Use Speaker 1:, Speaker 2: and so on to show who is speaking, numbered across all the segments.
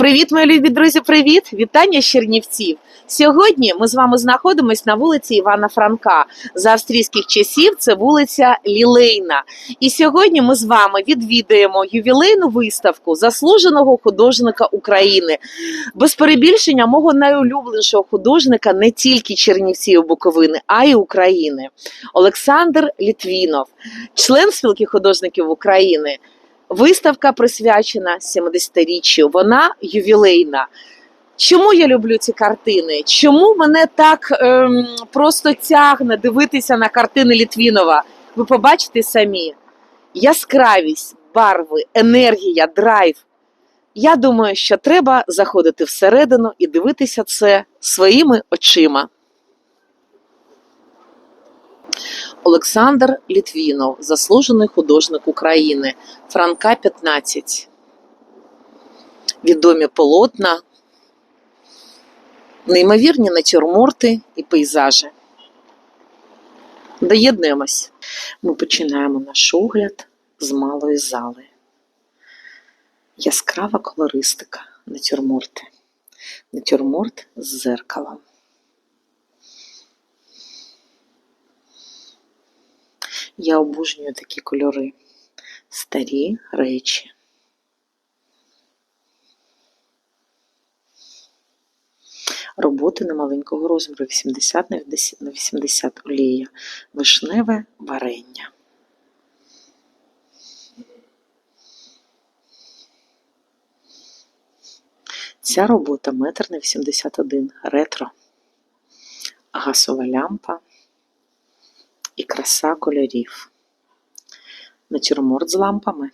Speaker 1: Привіт, мої любі друзі! Привіт! Вітання з Чернівців! Сьогодні ми з вами знаходимося на вулиці Івана Франка. За австрійських часів це вулиця Лілейна. І сьогодні ми з вами відвідаємо ювілейну виставку заслуженого художника України. Без перебільшення мого найулюбленішого художника не тільки Чернівців Буковини, а й України. Олександр Літвінов, член спілки художників України. Виставка присвячена 70-річчю. Вона ювілейна. Чому я люблю ці картини? Чому мене так ем, просто тягне дивитися на картини Літвінова? Ви побачите самі яскравість, барви, енергія, драйв. Я думаю, що треба заходити всередину і дивитися це своїми очима. Олександр Літвінов, заслужений художник України, Франка 15. Відомі полотна, неймовірні натюрморти і пейзажі. Доєднуємось. Ми починаємо наш огляд з малої зали. Яскрава колористика натюрморти. Натюрморт з зеркалом. Я обожнюю такі кольори. Старі речі. Роботи на маленького розміру 80 на 80 олія. Вишневе варення. Ця робота метр на 81 ретро. Гасова лямпа і краса кольорів. Натюрморт з лампами.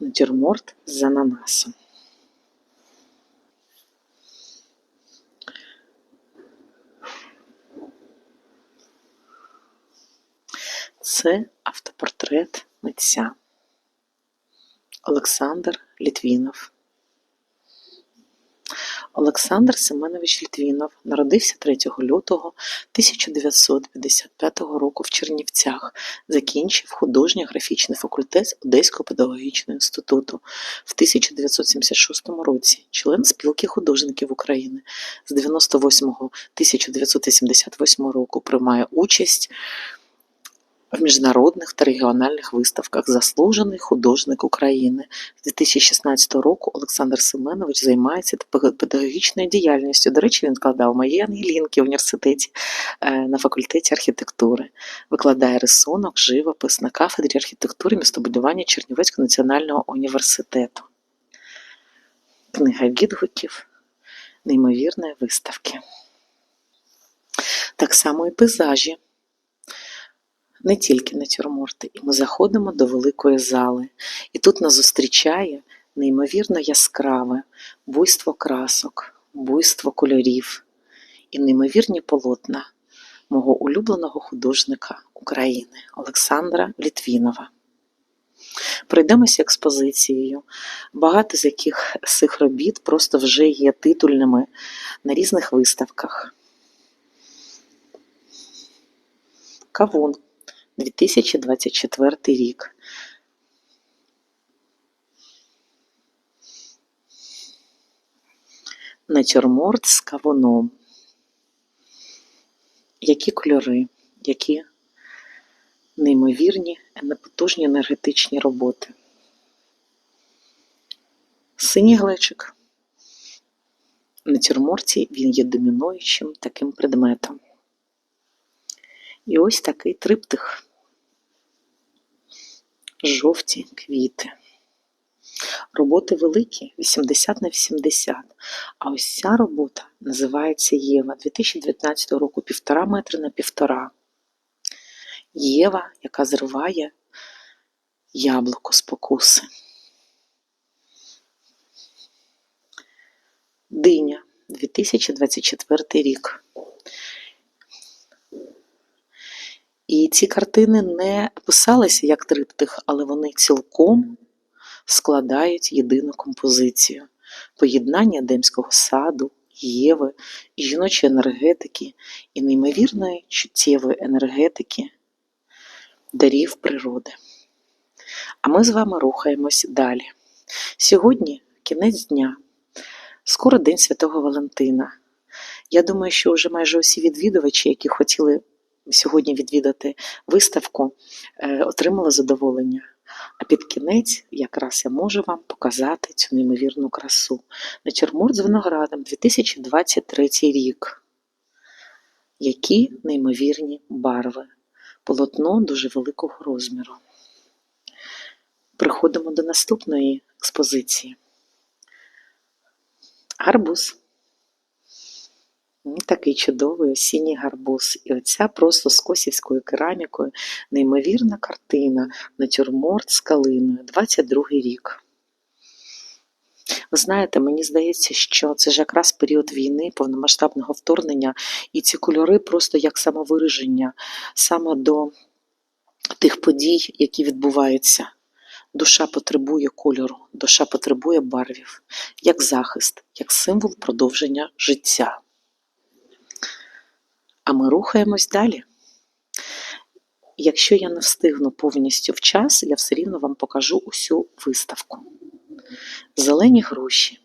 Speaker 1: Натюрморт з ананасом. Це автопортрет митця Олександр Літвінов. Олександр Семенович Літвінов народився 3 лютого 1955 року в Чернівцях, закінчив художньо-графічний факультет Одеського педагогічного інституту в 1976 році, член спілки художників України. З 98 1988 року приймає участь в міжнародних та регіональних виставках Заслужений художник України. З 2016 року Олександр Семенович займається педагогічною діяльністю. До речі, він вкладав мої Ангелінки в університеті е, на факультеті архітектури, викладає рисунок, живопис на кафедрі архітектури містобудування Чернівецького національного університету. Книга відгуків неймовірної виставки. Так само і пейзажі не тільки натюрморти. І ми заходимо до великої зали. І тут нас зустрічає неймовірно яскраве буйство красок, буйство кольорів і неймовірні полотна мого улюбленого художника України Олександра Літвінова. Пройдемося експозицією, багато з яких з цих робіт просто вже є титульними на різних виставках. Кавун 2024 рік. Натюрморт з кавуном. Які кольори, які неймовірні, непотужні енергетичні роботи. Синій глечик. На натюрморті він є домінуючим таким предметом. І ось такий триптих жовті квіти. Роботи великі 80 на 80. А ось ця робота називається Єва 2019 року півтора метри на півтора. Єва, яка зриває яблуко з покуси. Диня 2024 рік. І ці картини не писалися як триптих, але вони цілком складають єдину композицію поєднання Демського саду, Єви, жіночої енергетики, і неймовірної чуттєвої енергетики дарів природи. А ми з вами рухаємось далі. Сьогодні кінець дня, скоро День Святого Валентина. Я думаю, що вже майже усі відвідувачі, які хотіли сьогодні відвідати виставку, е, отримали задоволення. А під кінець якраз я можу вам показати цю неймовірну красу. Натюрморт з виноградом 2023 рік. Які неймовірні барви. Полотно дуже великого розміру. Приходимо до наступної експозиції. Гарбуз. Такий чудовий осінній гарбуз. І оця просто з косівською керамікою неймовірна картина натюрморт з калиною, 22-й рік. Ви знаєте, мені здається, що це ж якраз період війни, повномасштабного вторгнення, і ці кольори просто як самовираження саме до тих подій, які відбуваються. Душа потребує кольору, душа потребує барвів, як захист, як символ продовження життя. Ми рухаємось далі. Якщо я не встигну повністю в час, я все рівно вам покажу усю виставку. Зелені груші,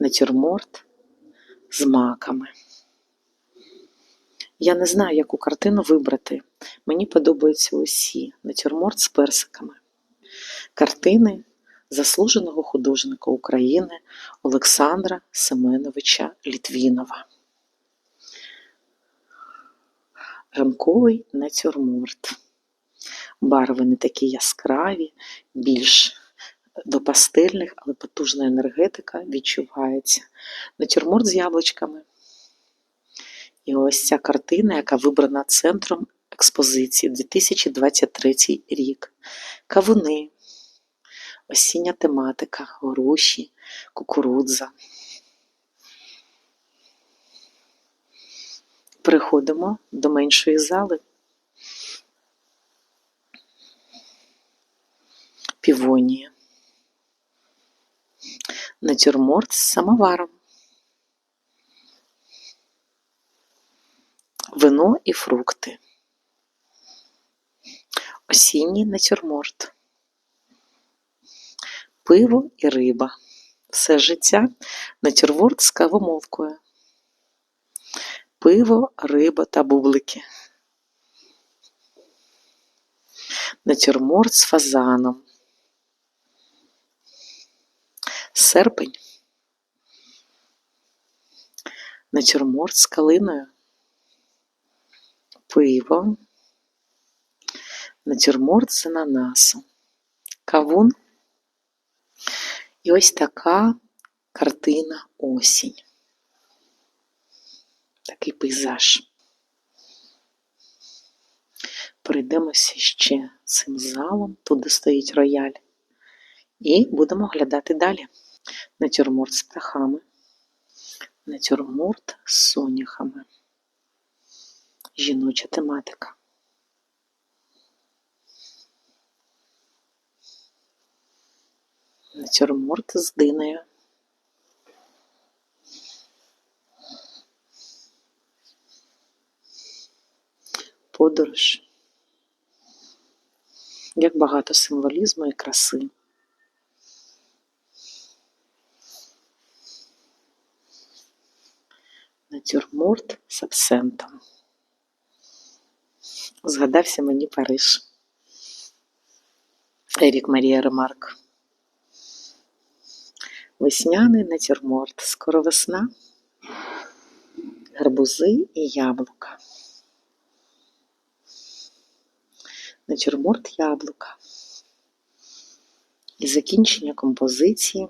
Speaker 1: натюрморт з маками. Я не знаю, яку картину вибрати. Мені подобаються усі натюрморт з персиками. Картини заслуженого художника України Олександра Семеновича Літвінова. Ранковий натюрморт. Барви не такі яскраві, більш до пастельних, але потужна енергетика відчувається. Натюрморт з яблучками. І ось ця картина, яка вибрана центром експозиції 2023 рік. Кавуни, осіння тематика, груші, кукурудза. Переходимо до меншої зали. Півонія. Натюрморт з самоваром. Вино і фрукти. Осінній натюрморт. Пиво і риба. Все життя натюрморт з кавомолкою. Пиво, риба та бублики. Натюрморт з фазаном. Серпень. Натюрморт з калиною. Пиво. Натюрморт з ананасом. Кавун. І ось така картина осінь. Такий пейзаж. Пройдемося ще цим залом, туди стоїть рояль. І будемо глядати далі. Натюрморт з птахами, натюрморт з соняхами. Жіноча тематика. Натюрморт з динею. Подорож. Як багато символізму і краси. Натюрморт з абсентом. Згадався мені Париж. Ерік Марія Ремарк. Весняний натюрморт. Скоро весна. Гарбузи і яблука. Натюрморт яблука. І закінчення композиції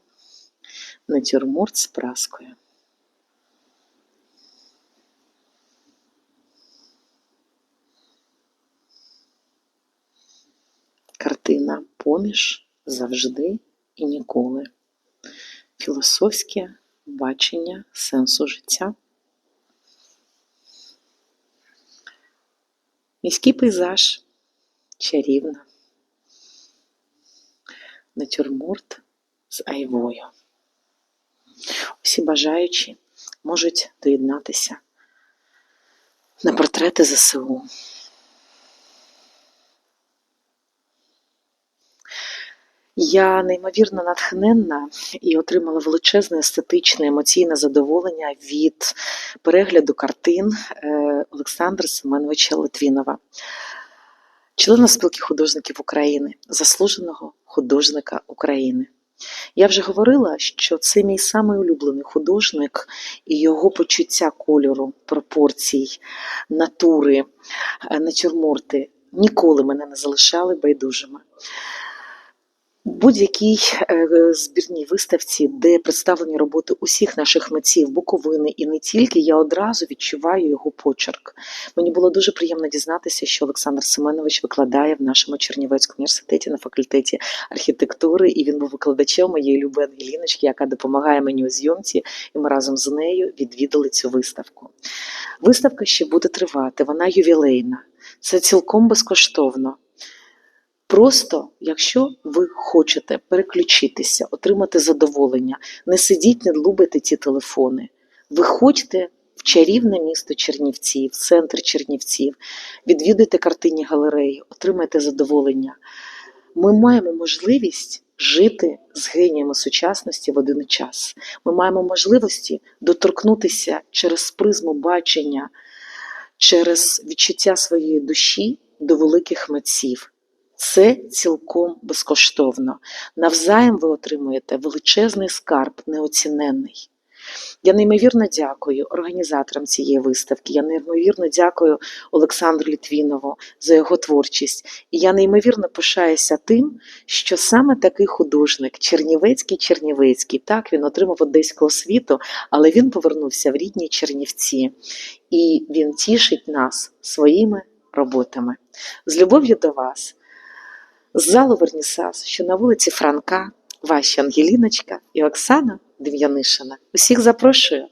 Speaker 1: натюрморт з праскою. Картина поміж завжди і ніколи. Філософське бачення сенсу життя. Міський пейзаж чарівна. Натюрморт з айвою. Усі бажаючі можуть доєднатися на портрети ЗСУ. Я неймовірно натхненна і отримала величезне естетичне, емоційне задоволення від перегляду картин е, Олександра Семеновича Литвінова члена спілки художників України, заслуженого художника України. Я вже говорила, що це мій самий улюблений художник і його почуття кольору, пропорцій, натури, е, натюрморти ніколи мене не залишали байдужими. Будь-якій е, збірній виставці, де представлені роботи усіх наших митців Буковини і не тільки, я одразу відчуваю його почерк. Мені було дуже приємно дізнатися, що Олександр Семенович викладає в нашому Чернівецькому університеті на факультеті архітектури, і він був викладачем моєї люби Ангеліночки, яка допомагає мені у зйомці, і ми разом з нею відвідали цю виставку. Виставка ще буде тривати, вона ювілейна. Це цілком безкоштовно. Просто, якщо ви хочете переключитися, отримати задоволення, не сидіть, не длубайте ті телефони. Виходьте в чарівне місто Чернівців, в центр Чернівців, відвідуйте картинні галереї, отримайте задоволення. Ми маємо можливість жити з геніями сучасності в один час. Ми маємо можливості доторкнутися через призму бачення, через відчуття своєї душі до великих митців. Це цілком безкоштовно. Навзаєм ви отримуєте величезний скарб, неоціненний. Я неймовірно дякую організаторам цієї виставки. Я неймовірно дякую Олександру Літвінову за його творчість. І я неймовірно пишаюся тим, що саме такий художник, Чернівецький Чернівецький, так він отримав одеську освіту, але він повернувся в рідні Чернівці, і він тішить нас своїми роботами. З любов'ю до вас з залу Вернісас, що на вулиці Франка, ваші Ангеліночка і Оксана Дем'янишина. Усіх запрошую.